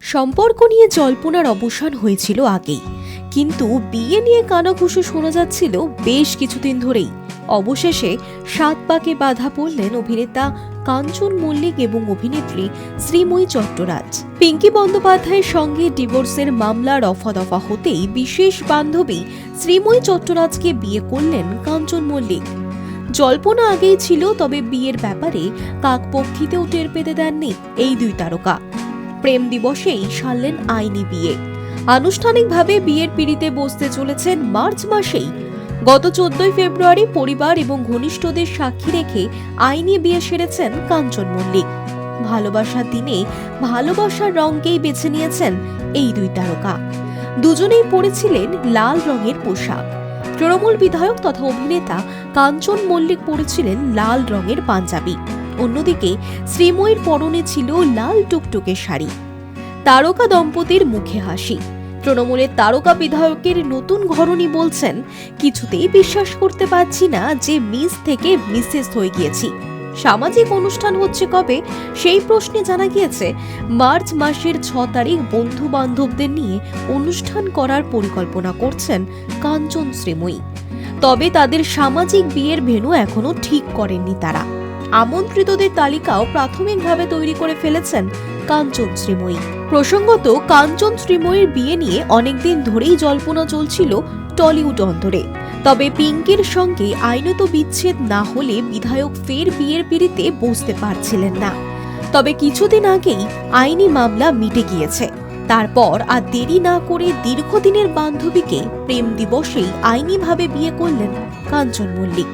সম্পর্ক নিয়ে জল্পনার অবসান হয়েছিল আগেই। কিন্তু বিয়ে নিয়ে কানাঘুষো শোনা যাচ্ছিল বেশ কিছুদিন ধরেই। অবশেষে সাত পাকে বাধা পড়লেন অভিনেতা কাঞ্চন মল্লিক এবং অভিনেত্রী শ্রীময়ী চট্টরাজ। পিঙ্কি বন্দ্যোপাধ্যায়ের সঙ্গে ডিভোর্সের মামলা রফা দফা হতেই বিশেষ বান্ধবী শ্রীময়ী চট্টরাজকে বিয়ে করলেন কাঞ্চন মল্লিক। জল্পনা আগেই ছিল, তবে বিয়ের ব্যাপারে কাকপক্ষিতেও টের পেতে দেননি এই দুই তারকা। প্রেম দিবসেই সারলেন আইনি বিয়ে। আনুষ্ঠানিকভাবে বিয়ের পিড়িতে বসতে চলেছেন মার্চ মাসেই। গত চোদ্দই ফেব্রুয়ারি পরিবার এবং ঘনিষ্ঠদের সাক্ষী রেখে আইনি বিয়ে সেরেছেন কাঞ্চন মল্লিক। ভালোবাসার দিনে ভালোবাসার রঙকেই বেছে নিয়েছেন এই দুই তারকা। দুজনেই পরেছিলেন লাল রঙের পোশাক। তৃণমূল বিধায়ক তথা অভিনেতা কাঞ্চন মল্লিক পরেছিলেন লাল রঙের পাঞ্জাবি। অন্যদিকে শ্রীময়ীর পরনে ছিল লাল টুকটুকে শাড়ি। তারকা দম্পতির মুখে হাসি। তৃণমূলের তারকা বিধায়কের নতুন ঘরণী বলছেন, কিছুতেই বিশ্বাস করতে পারছি না যে মিস থেকে মিসেস হয়ে গিয়েছি। সামাজিক অনুষ্ঠান হচ্ছে কবে? সেই প্রশ্নে জানা গিয়েছে, মার্চ মাসের ছ তারিখ বন্ধু বান্ধবদের নিয়ে অনুষ্ঠান করার পরিকল্পনা করছেন কাঞ্চন শ্রীময়ী। তবে তাদের সামাজিক বিয়ের ভেন্যু এখনও ঠিক করেননি তারা। আমন্ত্রিতদের তালিকাও প্রাথমিকভাবে তৈরি করে ফেলেছেন কাঞ্চন শ্রীময়ী। প্রসঙ্গত, কাঞ্চন শ্রীময়ীর বিয়ে নিয়ে অনেকদিন ধরেই জল্পনা চলছিল টলিউড অন্তরে। তবে পিঙ্কির সঙ্গে আইনত বিচ্ছেদ না হলে বিধায়ক ফের বিয়ের পিড়িতে বসতে পারছিলেন না। তবে কিছুদিন আগেই আইনি মামলা মিটে গিয়েছে। তারপর আর দেরি না করে দীর্ঘদিনের বান্ধবীকে প্রেম দিবসেই আইনিভাবে বিয়ে করলেন কাঞ্চন মল্লিক।